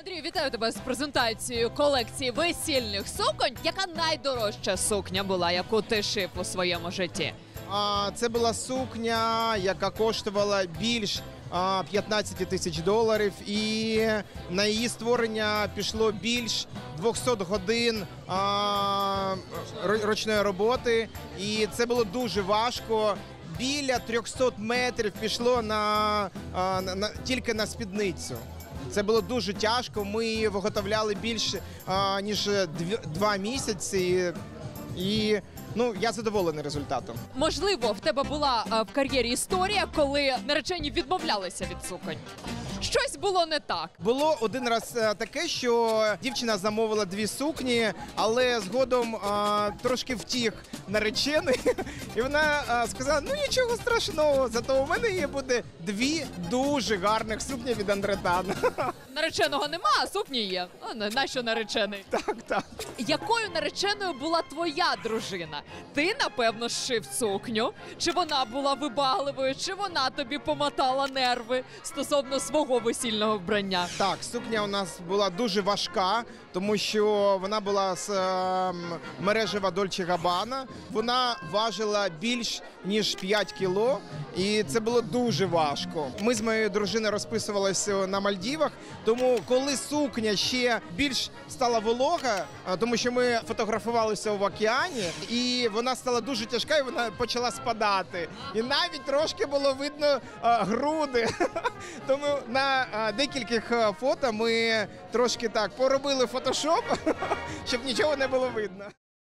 Андрію, вітаю тебе з презентацією колекції весільних суконь. Яка найдорожча сукня була, яку ти шив у своєму житті? А, Це була сукня, яка коштувала більш а, 15 тисяч доларів, і на її створення пішло більш 200 годин а, ручної роботи. І це було дуже важко. Біля 300 метрів пішло на, на, на тільки на спідницю. Це було дуже тяжко. Ми її виготовляли більше а, ніж два місяці. І ну я задоволений результатом. Можливо, в тебе була в кар'єрі історія, коли наречені відмовлялися від суконь. Щось було не так. Було один раз е, таке, що дівчина замовила дві сукні, але згодом е, трошки втік наречений, і вона е, сказала: ну нічого страшного, зато у мене є буде дві дуже гарних сукні від Андретана. Нареченого нема, а сукні є. А нащо наречений? Так, так. Якою нареченою була твоя дружина? Ти напевно зшив сукню, чи вона була вибагливою, чи вона тобі помотала нерви стосовно свого весільного вбрання? Так, сукня у нас була дуже важка, тому що вона була з е, мережева Дольче Габана. Вона важила більш ніж 5 кіло, і це було дуже важко. Ми з моєю дружиною розписувалися на Мальдівах, тому коли сукня ще більш стала волога, е, тому що ми фотографувалися в океані, і вона стала дуже тяжка, і вона почала спадати. І навіть трошки було видно е, груди. Тому на е, декількох е, фото ми трошки так поробили фотошоп, щоб нічого не було видно.